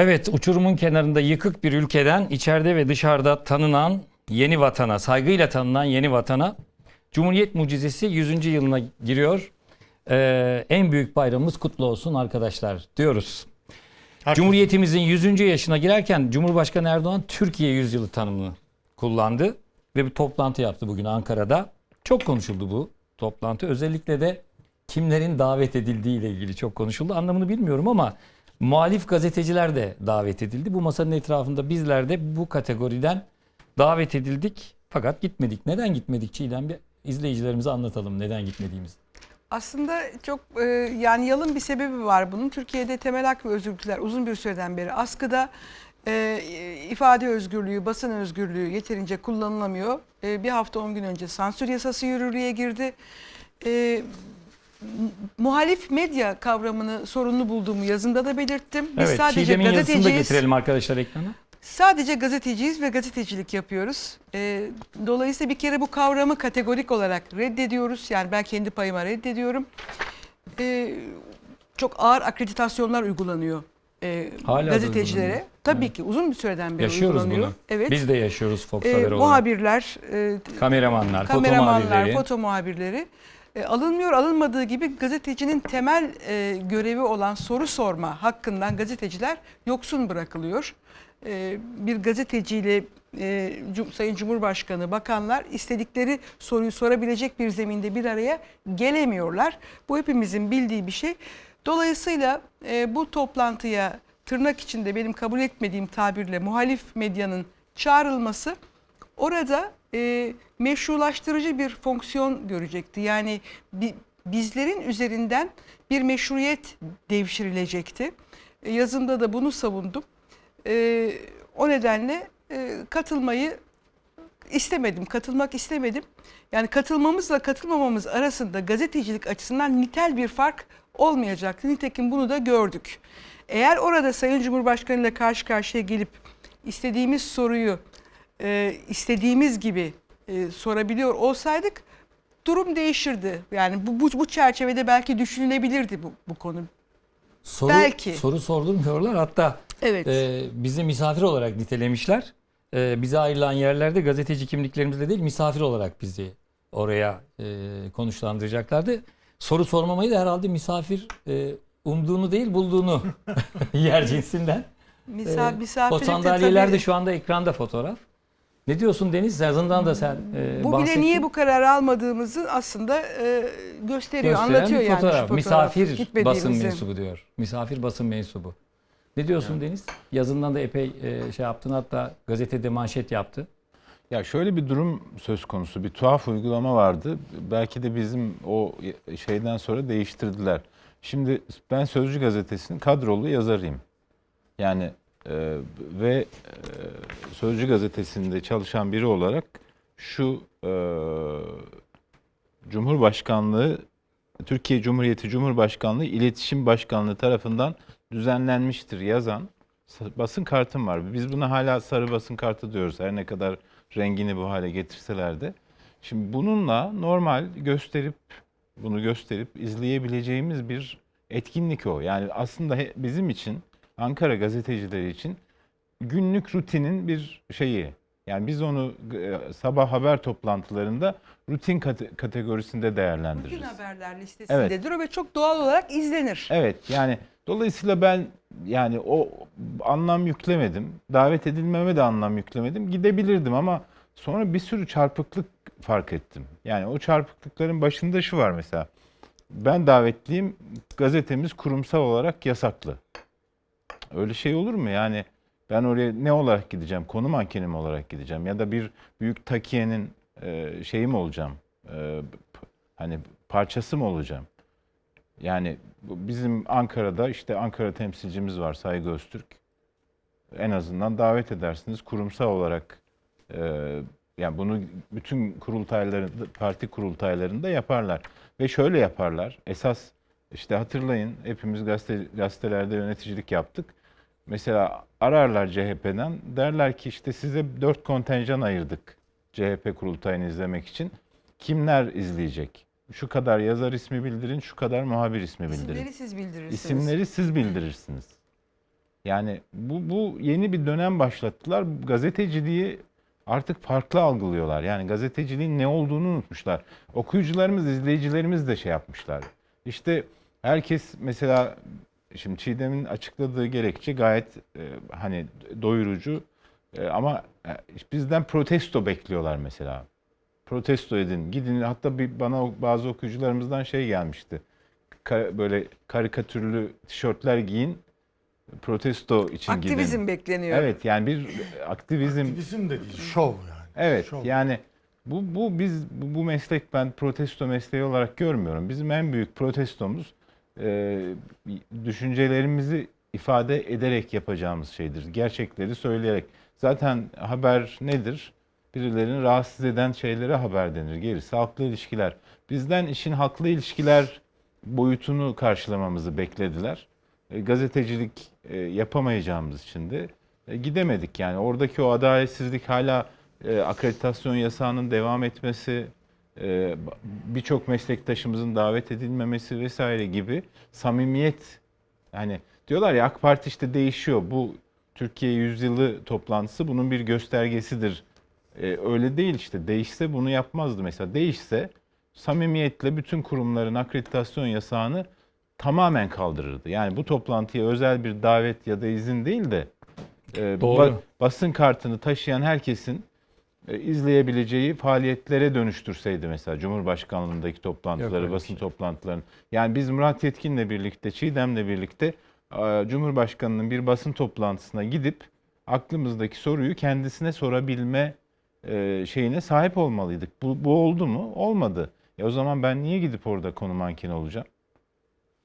Evet, uçurumun kenarında yıkık bir ülkeden içeride ve dışarıda tanınan yeni vatana, saygıyla tanınan yeni vatana Cumhuriyet mucizesi 100. yılına giriyor. Ee, en büyük bayramımız kutlu olsun arkadaşlar diyoruz. Cumhuriyetimizin 100. yaşına girerken Cumhurbaşkanı Erdoğan Türkiye yüzyılı tanımını kullandı ve bir toplantı yaptı bugün Ankara'da. Çok konuşuldu bu toplantı. Özellikle de kimlerin davet edildiği ile ilgili çok konuşuldu. Anlamını bilmiyorum ama muhalif gazeteciler de davet edildi. Bu masanın etrafında bizler de bu kategoriden davet edildik. Fakat gitmedik. Neden gitmedik Çiğdem? Bir izleyicilerimize anlatalım neden gitmediğimizi. Aslında çok e, yani yalın bir sebebi var bunun. Türkiye'de temel hak ve özgürlükler uzun bir süreden beri askıda e, ifade özgürlüğü, basın özgürlüğü yeterince kullanılamıyor. E, bir hafta 10 gün önce sansür yasası yürürlüğe girdi. E, muhalif medya kavramını sorunlu bulduğumu yazımda da belirttim. Biz evet, sadece Çiğdem'in yazısını da gazeteciyiz. getirelim arkadaşlar ekrana. Sadece gazeteciyiz ve gazetecilik yapıyoruz. Ee, dolayısıyla bir kere bu kavramı kategorik olarak reddediyoruz. Yani ben kendi payıma reddediyorum. Ee, çok ağır akreditasyonlar uygulanıyor e, Hala gazetecilere. Tabii Evet. ki uzun bir süreden beri Yaşıyoruz uygulanıyor. bunu. Evet. Biz de yaşıyoruz Fox Ee, Haber olarak. muhabirler, e, Kameramanlar, foto kameramanlar, muhabirleri. foto muhabirleri e, alınmıyor. Alınmadığı gibi gazetecinin temel e, görevi olan soru sorma hakkından gazeteciler yoksun bırakılıyor. E, bir gazeteciyle e, Sayın Cumhurbaşkanı, bakanlar istedikleri soruyu sorabilecek bir zeminde bir araya gelemiyorlar. Bu hepimizin bildiği bir şey. Dolayısıyla e, bu toplantıya tırnak içinde benim kabul etmediğim tabirle muhalif medyanın çağrılması orada e, meşrulaştırıcı bir fonksiyon görecekti. Yani bi- bizlerin üzerinden bir meşruiyet devşirilecekti. E, yazımda da bunu savundum. E, o nedenle e, katılmayı istemedim, katılmak istemedim. Yani katılmamızla katılmamamız arasında gazetecilik açısından nitel bir fark olmayacaktı. Nitekim bunu da gördük. Eğer orada Sayın Cumhurbaşkanı ile karşı karşıya gelip istediğimiz soruyu e, istediğimiz gibi e, sorabiliyor olsaydık durum değişirdi. Yani bu, bu, bu çerçevede belki düşünülebilirdi bu, bu konu. Soru, Belki. Soru sordurmuyorlar. Hatta Evet. e, bizi misafir olarak nitelemişler. E, bize ayrılan yerlerde gazeteci kimliklerimizle değil misafir olarak bizi oraya e, konuşlandıracaklardı. Soru sormamayı da herhalde misafir e, umduğunu değil bulduğunu yer cinsinden. Misaf, E, o misafirlikte sandalyeler de şu anda ekranda fotoğraf. Ne diyorsun Deniz? Yazından da sen e, Bu bahsettin. bile niye bu kararı almadığımızı aslında e, gösteriyor, Gösteren anlatıyor bir yani. şu fotoğraf. fotoğraf. Misafir basın Gitmediğimizi. mensubu diyor. Misafir basın mensubu. Ne diyorsun Deniz? Yazından da epey e, şey yaptın hatta gazetede manşet yaptı. Ya şöyle bir durum söz konusu. Bir tuhaf uygulama vardı. Belki de bizim o şeyden sonra değiştirdiler. Şimdi ben Sözcü gazetesinin kadrolu yazarıyım. Yani e, ve e, Sözcü gazetesinde çalışan biri olarak şu e, Cumhurbaşkanlığı Türkiye Cumhuriyeti Cumhurbaşkanlığı İletişim Başkanlığı tarafından düzenlenmiştir yazan basın kartım var. Biz buna hala sarı basın kartı diyoruz. Her ne kadar rengini bu hale getirseler de. Şimdi bununla normal gösterip bunu gösterip izleyebileceğimiz bir etkinlik o. Yani aslında bizim için Ankara gazetecileri için günlük rutinin bir şeyi. Yani biz onu e, sabah haber toplantılarında rutin kate- kategorisinde Bugün değerlendiririz. haberler listesindedir o ve çok doğal olarak izlenir. Evet yani dolayısıyla ben yani o anlam yüklemedim. Davet edilmeme de anlam yüklemedim. Gidebilirdim ama sonra bir sürü çarpıklık fark ettim. Yani o çarpıklıkların başında şu var mesela. Ben davetliyim. Gazetemiz kurumsal olarak yasaklı. Öyle şey olur mu? Yani ben oraya ne olarak gideceğim? Konu mankeni mi olarak gideceğim? Ya da bir büyük takiyenin e, şeyi mi olacağım? E, hani parçası mı olacağım? Yani bizim Ankara'da işte Ankara temsilcimiz var Saygı Öztürk. En azından davet edersiniz kurumsal olarak e, yani bunu bütün kurultaylarında parti kurultaylarında yaparlar ve şöyle yaparlar. Esas işte hatırlayın hepimiz gazete, gazetelerde yöneticilik yaptık. Mesela ararlar CHP'den derler ki işte size dört kontenjan ayırdık CHP kurultayını izlemek için. Kimler izleyecek? Şu kadar yazar ismi bildirin, şu kadar muhabir ismi bildirin. İsimleri siz bildirirsiniz. İsimleri siz bildirirsiniz. Yani bu, bu yeni bir dönem başlattılar. Gazeteciliği artık farklı algılıyorlar. Yani gazeteciliğin ne olduğunu unutmuşlar. Okuyucularımız, izleyicilerimiz de şey yapmışlar. İşte herkes mesela şimdi Çiğdem'in açıkladığı gerekçe gayet e, hani doyurucu E, ama e, bizden protesto bekliyorlar mesela. Protesto edin, gidin. Hatta bir bana bazı okuyucularımızdan şey gelmişti. Ka- böyle karikatürlü tişörtler giyin, protesto için gidin. Aktivizm bekleniyor. Evet yani bir aktivizm Aktivizm de değil, şov yani. Evet Şov. yani bu bu biz bu, bu meslek ben protesto mesleği olarak görmüyorum. Bizim en büyük protestomuz e, düşüncelerimizi ifade ederek yapacağımız şeydir. Gerçekleri söyleyerek. Zaten haber nedir? Birilerini rahatsız eden şeylere haber denir. Gerisi halkla ilişkiler. Bizden işin halkla ilişkiler boyutunu karşılamamızı beklediler. E, gazetecilik e, yapamayacağımız için de e, gidemedik. Yani oradaki o adaletsizlik hala e, akreditasyon yasağının devam etmesi, birçok meslektaşımızın davet edilmemesi vesaire gibi samimiyet yani diyorlar ya AK Parti işte değişiyor. Bu Türkiye Yüzyılı toplantısı bunun bir göstergesidir. E, öyle değil işte. Değişse bunu yapmazdı mesela. Değişse samimiyetle bütün kurumların akreditasyon yasağını tamamen kaldırırdı. Yani bu toplantıya özel bir davet ya da izin değil de e, Doğru. ba- basın kartını taşıyan herkesin e, izleyebileceği faaliyetlere dönüştürseydi mesela Cumhurbaşkanlığındaki Yok toplantıları, bir basın şey. toplantılarını. Yani biz Murat Yetkin'le birlikte, Çiğdem'le birlikte e, Cumhurbaşkanı'nın bir basın toplantısına gidip aklımızdaki soruyu kendisine sorabilme e, şeyine sahip olmalıydık. Bu, bu oldu mu? Olmadı. E o zaman ben niye gidip orada konu mankeni olacağım?